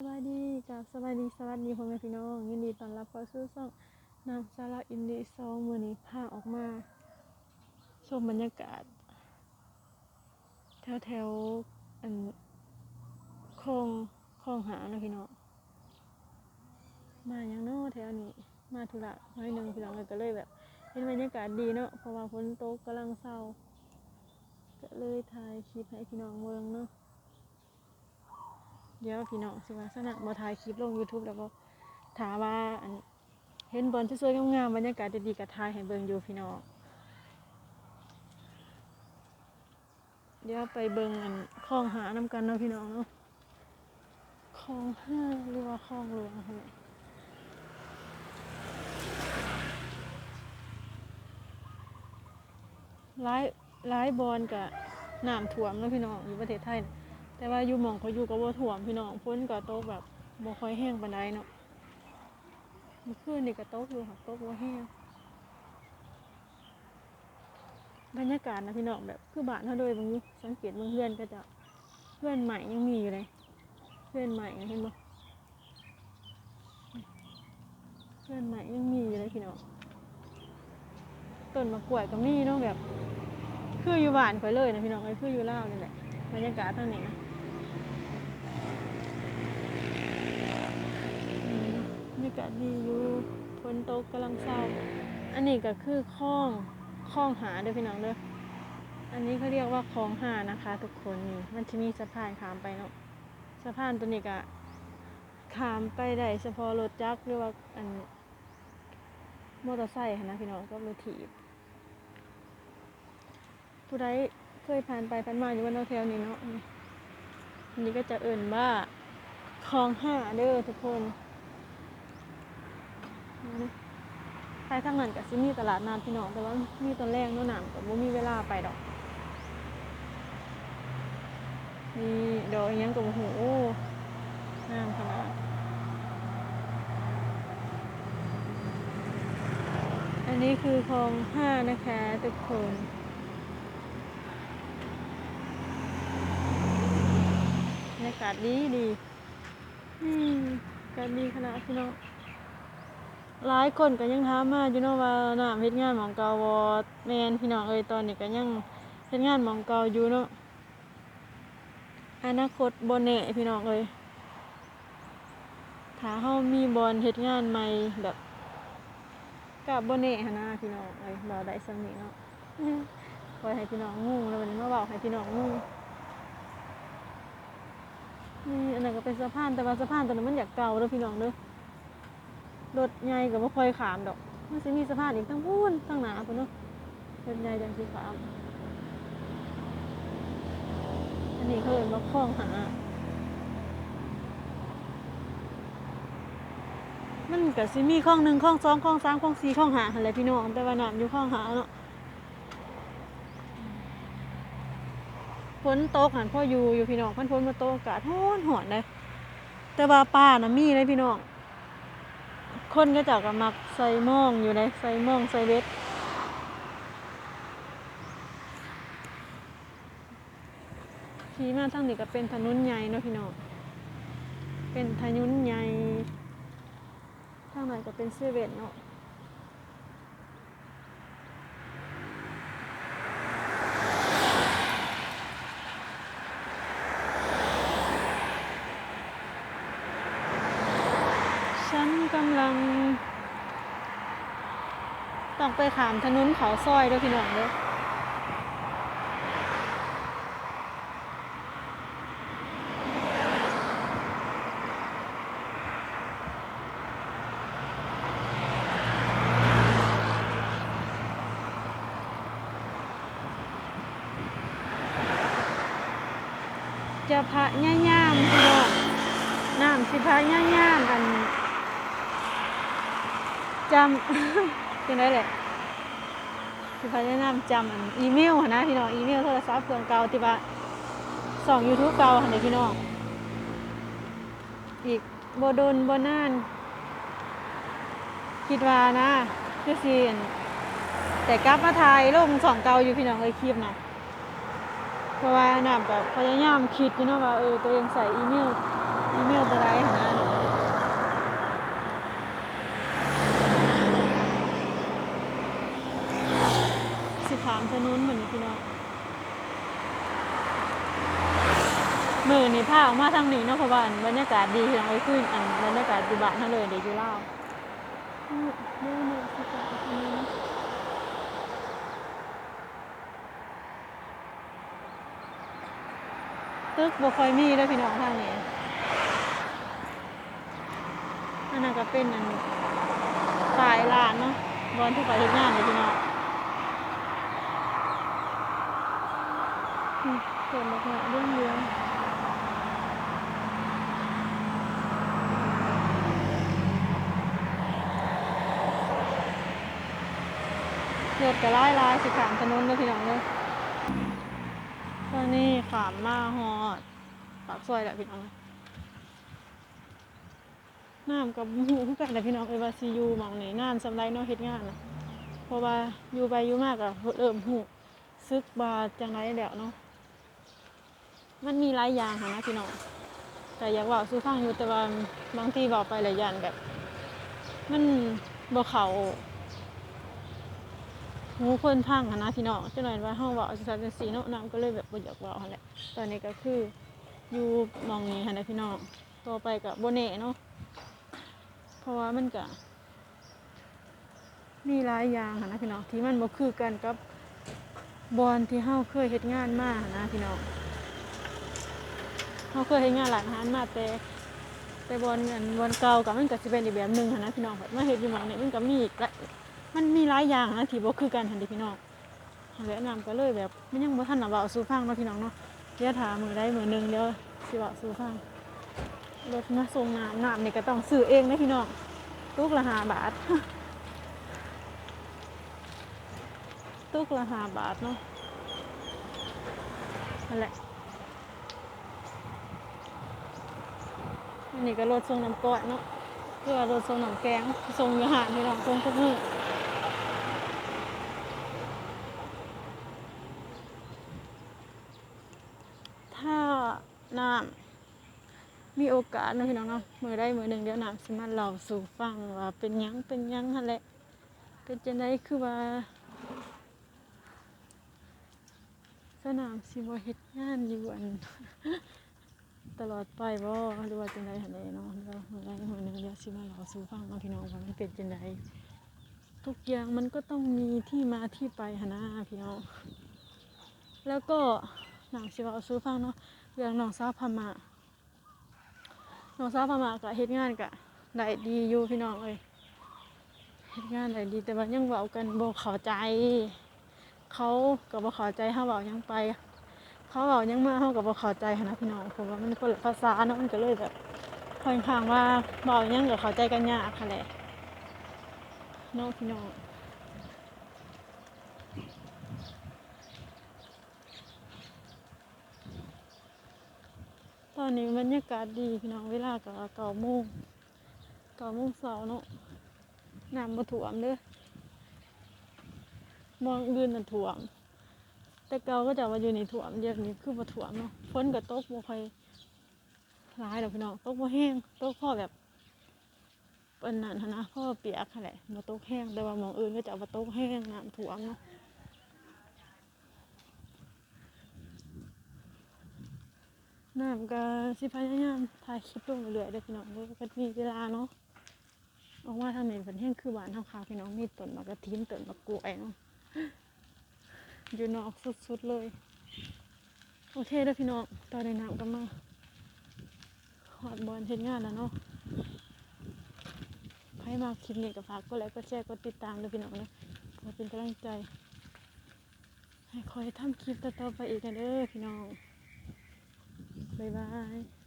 สวัสดีกับสวัสดีสวัสดีพ่อแม่พี่น้องยินดีต้อนรับเข้าสู่ช่องนางสาระอินดีซองมือนี้พาออกมาชมบรรยากาศ แถวแถวอันคลองคลองหานะพี่น้องมาอย่างเนอแถวนี้มาธุระน้อยหนึ่งพี่น้องเลยก็เลยแบบเห็นบรรยากาศดีเนาะเพราะว่าฝนตกกำลังเศร้าก็เลยถ่ายคลิปให้พี่น้องเมืองเนาะ เดี๋ยวพี่น้องสิว่าสนะมาถ่ายคลิปลง YouTube แล้วก็ถามว่าอันเห็นบอลสวยๆงามๆบรรยากาศดีๆกับถ่ายให้เบิ่งอยู่พี่น้องเดี๋ยวไปเบิ่งอันคลองหาน้ำกันเนาะพี่น้องเนาะคลองห้าหรือว่าคลองหลวงค่ะแม่ร้ายร้ายบอลกับน้ำท่วมเนาะพี่น้องอยู่ประเทศไทยนะ แต่ว่าอยู่หมองเขาอยู่กับบ่ถ่วมพี่น้องฝนก็ตกแบบบ่ค่อยแห้งปานใดเนาะเมื่อคืนนี่ก็ตกอยู่ค่ะตกบ่แห้งบรรยากาศนะพี่น้องแบบคือบ้านเฮาโดยบางอยู่สังเกตบิ่งเพื่อนก็จะเพื่อนใหม่ยังมีอยู่เลย เพื่อนใหม่เห็นบ่เพื่อนใหม่ยังมีอยู่เลยพี่น้องต้นมะกล้วยก็มีเนาะแบบ คืออยู่บ้านข่อยเลยนะพี่น้องเอ้คืออยู่เล่านี่แหละบรรยากาศทางนี้นะอืมบรรยากาศ ดีอยู่ฝนตกกำลังเศร้า อันนี้ก็คือคลองคลองหาเด้อพี่น้องเด้ออันนี้เขาเรียกว่าคลองหานะคะ ทุกคนนี่มันจะมีสะพานข้ามไปเนาะสะพานตัวนี้ก็ข้ามไปได้เฉพาะรถจักรหรือว่าอันมอเตอร์ไซค์นะพี่น้องก็รถถีบผู้ใดเคยผ่านไปผ่านมาอยู่บนโฮเทลนี้เนาะนี่อันนี้ก็จะเอิ่นว่าคลองห้าเด้อทุกคน ไปทางนั้นกับซิมีตลาดนานพี่น้องแต่ว่ามีตอนแรกเนาะหนามกับว่มีเวลาไปดอกนี่ดอกอิหยังกับโหงามขนาดอันนี้คือคลองห้านะคะทุกคนบรรยากาศดีดีอืมกาศดีขนาดพี่น้อง หลายคนก็ยังถามมาอยู่เนาะว่าน้ำเฮ็ดงานหมองเก่าบ่แม่นพี่น้องเอ้ยตอนนี้ก็ยังเฮ็ดงานหมองเก่าอยู่เนาะอนาคตบ่แน่พี่น้องเอ้ยถ้าเฮามีบอลเฮ็ดงานใหม่แบบก็บ่แน่หันนะพี่น้องเอ้ยบ่ได้สำนี้เนาะปล่อยให้พี่น้องงงแล้ววันนี้มาเว้าให้พี่น้องงงนี่อันนั้นก็เป็นสะพานแต่ว่าสะพานตัวนั้นมันอยากเก่าเด้อพี่น้องเด้อ รถใหญ่ก็บ่ค่อยขามดอก มันสิมีสะพานอีกทั้งพูนทั้งหนาพุ่นเนาะรถใหญ่จังสิขาม อันนี้เขาเอิ้นว่าคลองหา มันก็สิมีคลองหนึ่งคลองสองคลองสามคลองสี่คลองหาหั่นแหละพี่น้องแต่ว่าน้ำอยู่คลองหาเนาะฝนตกหันพ่ออยู่อยู่พี่น้องพันฝนมาตกอากาศร้อนหอนเลยแต่ว่าป่านะมีเลยพี่น้อง คนก็จะกับมักใส่ม่องอยู่ในใส่ม่องใส่เบ็ดขี่มาทางนี้ก็เป็นถนนใหญ่เนาะพี่น้องเป็นถนนใหญ่ทางไหนก็เป็นเซเว่นเนาะ ฉันกำลัง ต้ องไปขามถนนเขาซอยด้วยพี่น้องเลยจะพะย่าย่ามพี่น้องน้ำสิพะย่าย่ามอันจำ จังได้แหละคือพยายามจำอันอีเมลหนะพี่น้องอีเมลโทรศัพท์เครื่องเก่าที่ว่าส่อง YouTube เก่าหันเด้อพี่น้องอีกโบโดนบ่นานคิดว่านะคือสิอั่นแต่กลับมาถ่ายลงสองเก่าอยู่พี่น้องเอ้ยคลิปนะเพราะว่าน่ะแบบพยายามคิดอยู่เนาะว่าเออตัวเองใส่อีเมลอีเมลตัวไรหันนะ สิถามถนนเหมือนพี่น้องมือนี่พาออกมาทางนี้เนาะเพราะว่านบรรยากาศดีพี่น้องเอ้ยขึ้นอันบรรยากาศอยู่บ้านเฮาเลยเดี๋ยวอยู่ลาวอื้อเดี๋ยวนี่สิถาตึกบ่คอยมีด้อพี่น้องทางนี้อันนั้นก็เป็นอันปลายลานเนาะบอลที่ไปเฮ็ดงานเลยพี่น้อง เกิดมาเรื่องเรื่องรถก็ไล่ลายสิขามถนนเลยพี่น้องเลยตอนี้ขามมาฮอดปากซอยแหละพี่น้องน้ำกับหูกันแต่พี่น้องเอว่าซียูมองนี่นานสำไรเนาะเฮ็ดงานนะเพราะว่าอยู่ไปอยู่มากอะเริ่มหูซึกบาจังไรแล้วเนาะ มันมีหลายอย่างค่ะนะพี่น้องแต่อยากเว่าสู้ฟังอยู่แต่ว่าบางทีบอกไปหลายอย่างแบบ มันบ่เขาหูคนพังค่ะนะพี่น้องจังหน่อยว่าเฮาเว้าสิซันจังซี่เนาะน้ำก็เลยแบบบ่อยากเว้าหั่นแหละตอนนี้ก็คืออยู่มองนี้ค่ะนะพี่น้องต่อไปก็บ่แน่เนาะเพราะว่ามันก็มีหลายอย่างหั้นะพี่น้องที่มันบ่คือกันกับบอลที่เฮาเคยเฮ็ดงานมาหั้นนะพี่น้อง เฮาเคยเฮ็ดงานหลายอาหารมาแต่แต่บอลบอลเก่ากับมันก็สิเป็นอีกแบบหนึงนะพี่น้องแบบมาเฮ็ดอยู่หม้องนี้มันก็มีอีกหลายมันมีหลายอย่างนะที่บ่คือกันหันเด้พี่น้องแล้วนำก็เลยแบบมันยังบ่ทันน่ะเว้าสู่ฟังเนาะพี่น้องเนาะเดี๋ยวถามือใดมื้อหนึ่งเดี๋ยวสิเว้าสู่ฟังรถมาส่งน้ำน้ำนี่ยก็ต้องซื้อเองนะพี่น้องตุกละหาบาทตุกละหาบาทเนาะนั่นแหละ อันนี้ก็รถส่งน้ำก้อยเนาะเพื่อรถส่งน้ำแกงส่งอาหารพี่น้องส่งทุกมื้อถ้าน้ำมีโอกาสนะพี่น้องเนาะมือได้มือหนึ่งเดี๋ยวน้ำสิมาเล่าสู่ฟังว่าเป็นยังเป็นยังหั่นแหละเป็นจังไดคือว่าสนามสิบ่เฮ็ดงานอยู่อัน ตลอดไปบ่หรือว่าจังไดหันและเนาะเดี๋ยวมือได้มือหนึ่งเดี๋ยวสิมาเล่าสู่ฟังเนาะพี่น้องว่ามันเป็นจังไดทุกอย่างมันก็ต้องมีที่มาที่ไปหั่นนะพี่น้องแล้วก็น้ำสิเว้าสู่ฟังเนาะเรื่องน้องสาวพม่าน้องสาวพม่าก็เฮ็ดงานก็ได้ดีอยู่พี่น้องเอ้ยเฮ็ดงานได้ดีแต่ว่ายังเว้ากันบ่เข้าใจ เขาก็บ่เข้าใจเฮาเว้ายังไป เขาเว้ายังมาเฮาก็บ่เข้าใจนะพี่น้องเพราะว่ามันคนละภาษาเนาะมันก็เลยแบบค่อนข้างว่าเว้าหยังก็เข้าใจกันยากค่ะแหละเนาะพี่น้องตอนนี้บรรยากาศดีพี่น้องเวลาก็เก้าโมงเก้าโมงเช้าเนาะน้ำบ่ท่วมเด้อมองอื่นน่ะท่วม แต่เก่าก็จะว่าอยู่ในถั่วมเดี๋ยวนี้คือบ่ถั่วเนาะฝนก็ตกบ่ค่อยหลายดอกพี่น้องตกบ่แห้งตกพ่อแบบเปานนันหั้นะพอเปียกหั่แหละบ่ตกแห้งแต่ว่ามองอื่นก็จะว่าตกแห้งน้ำท่วเนาะน้ำก็สิพยายามถ่ายคลิปลงเรื่อยๆเด้อพี่น้องก็มีเวลาเนาะออกมาทางนี้เพิ่นแห้งคือบ้านเฮาค่ะพี่น้องมีต้นมะกระทินต้นมะกรูดเนาะ อยู่นอกสุดๆเลย โอเคเด้อพี่น้องตอนในน้ำก็มาหอดบอลเฮ็ดงานแล้วเนาะใครมาคลิปนี้ก็ฝากกดไลค์กดแชร์กดติดตามเด้อพี่น้องเด้อเพื่อเป็นกำลังใจ ให้คอยทำคลิปต่อๆไปอีกนะเด้อพี่น้อง บ๊ายบาย